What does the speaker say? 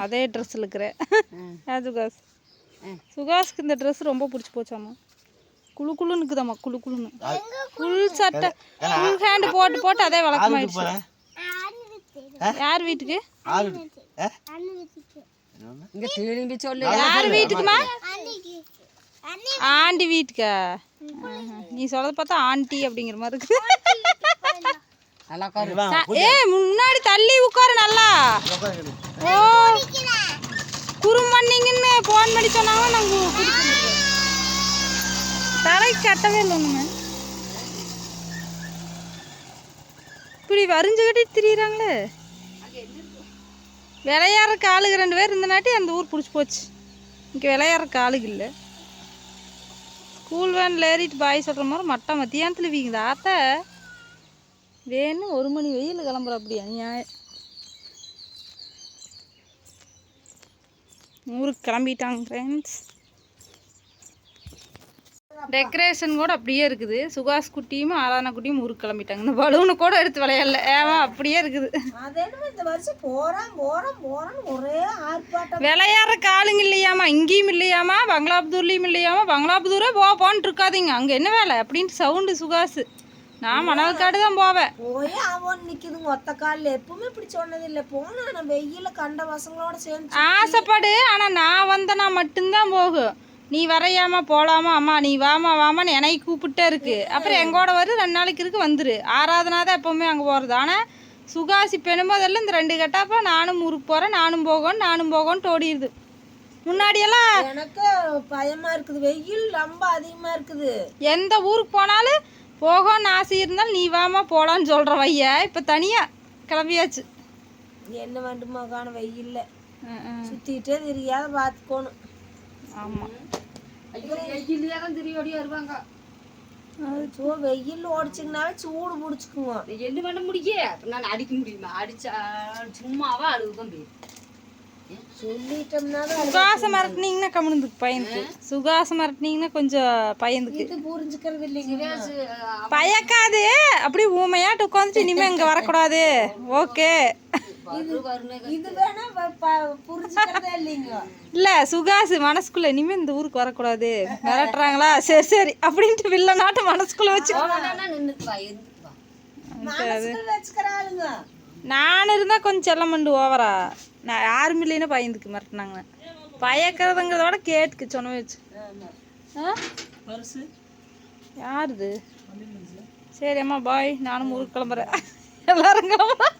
அதே ட்ரெஸ்ஸில் இருக்கிற ம். ஏன் சுகாஸ். சுகாஸ்க்கு இந்த ட்ரெஸ் ரொம்ப பிடிச்சி போச்சாம்மா குளு குளுன்னு இருக்குதாம்மா குளு குளுன்னு ஃபுல் சட்டை ஃபுல் ஹேண்டு போட்டு போட்டு அதே வழக்கமாயிடுச்சு யார் வீட்டுக்கு? இங்க திரும்பி சொல்லு. யார் வீட்டுக்குமா? ஆண்டி வீட்டுக்கா. நீ சொல்றத பார்த்தா ஆண்டி அப்படிங்கிற மாதிரி இருக்கு நல்லா உட்காரு. வா, ஏ முன்னாடி தள்ளி உட்காரு நல்லா. ஓ. குறும் பண்ணீங்கன்னு ஃபோன் பண்ணி சொன்னாங்கன்னா நாங்கள் தலைக்கு கட்டவே இல்லை இப்படி வரிஞ்சுக்கிட்டே திரியிறாங்களே. விளையாடுறக்கு ஆளுங்க ரெண்டு பேர் இருந்தனாட்டி அந்த ஊர் பிடிச்சி போச்சு. இங்கே விளையாடுறக்கு ஆளுங்க இல்லை. ஸ்கூல் வேனில் ஏறிட்டு பாய் சொல்கிற மாதிரி மட்டை மத்தியானத்தில் வீங்குது. ஆத்த வேணும் ஒரு மணி வெயில் கிளம்புற அப்படியா நியாயம் ஊருக்கு கிளம்பிட்டாங்க ஃப்ரெண்ட்ஸ் டெக்கரேஷன் கூட அப்படியே இருக்குது. சுகாஸ் குட்டியும் ஆராதனா குட்டியும் ஊருக்கு கிளம்பிட்டாங்க. இந்த பலூனு கூட எடுத்து விளையாடல. ஏவா அப்படியே இருக்குது. விளையாடுற காலுங்க இல்லையாமா? இங்கேயும் இல்லையாமா? பங்களாபுதூர்லேயும் இல்லையாமா? பங்களாபுதூரே போ போன்ட்டு இருக்காதீங்க. அங்கே என்ன வேலை? அப்படின்ட்டு சவுண்டு சுகாசு நான் மணல்காடு தான் போவேன். போய் அவன் நிக்குதுங்க ஒத்த காலில். எப்பவுமே இப்படி சொன்னது இல்லை போனா நான் வெயில கண்ட பசங்களோட சேர்ந்து ஆசைப்படு ஆனால் நான் வந்தனா மட்டும்தான் போகும் நீ வரையாமா போலாமா அம்மா? நீ வாமா வாமான்னு என்னை கூப்பிட்டே இருக்கு. அப்புறம் எங்கூட வரு ரெண்டு நாளைக்கு இருக்கு வந்துரு. ஆராதனா தான் எப்பவுமே அங்கே போகிறது ஆனால் சுகாசி பெணும்போதெல்லாம் இந்த ரெண்டு கட்டாப்பா நானும் ஊருக்கு போகிறேன் நானும் போகணும் நானும் போகணும்னு ஓடிடுது முன்னாடியெல்லாம் எனக்கு பயமா இருக்குது. வெயில் ரொம்ப அதிகமா இருக்குது. எந்த ஊருக்கு போனாலும் போகணும்னு ஆசை இருந்தாலும் நீ வாமா போகலான்னு சொல்கிற வைய. இப்போ தனியாக கிளம்பியாச்சு. என்ன வேண்டுமோ காண வெயில்ல. சுத்திட்டே தெரியாத பார்த்துக்கோணும் ஆமாம் வெயிலே வருவாங்க. சோ வெயில் ஓடிச்சிங்கனாவே சூடு பிடிச்சிக்குங்க. என்ன பண்ண முடியே. அப்புறம் நான் அடிக்க முடியுமா? அடிச்சா சும்மாவா அழுகுதான் தான் சுகாசம் மிரட்டினீங்கன்னா கம்முனுக்கு பையனுக்கு சுகாசம் மிரட்டினீங்கன்னா கொஞ்சம் பையனுக்கு புரிஞ்சுக்கிறது இல்லைங்க. பயக்காது. அப்படியே ஊமையாட்டு உட்காந்துட்டு இனிமே இங்க வரக்கூடாது. ஓகே. இல்ல சுகாசு மனசுக்குள்ள இனிமே இந்த ஊருக்கு வரக்கூடாது. மிரட்டுறாங்களா? சரி சரி. அப்படின்ட்டு வில்ல நாட்டு மனசுக்குள்ள வச்சு நான் இருந்தா கொஞ்சம் செல்லமண்டு ஓவரா. நான் யாரும் இல்லைன்னா பயந்துக்கு மிரட்டினாங்க பயக்கிறதுங்கிறத விட கேட்டுக்கு சொன்ன வச்சு. யாருது? சரி அம்மா பாய். நானும் ஊருக்கு கிளம்புறேன். எல்லாரும் கிளம்புறேன்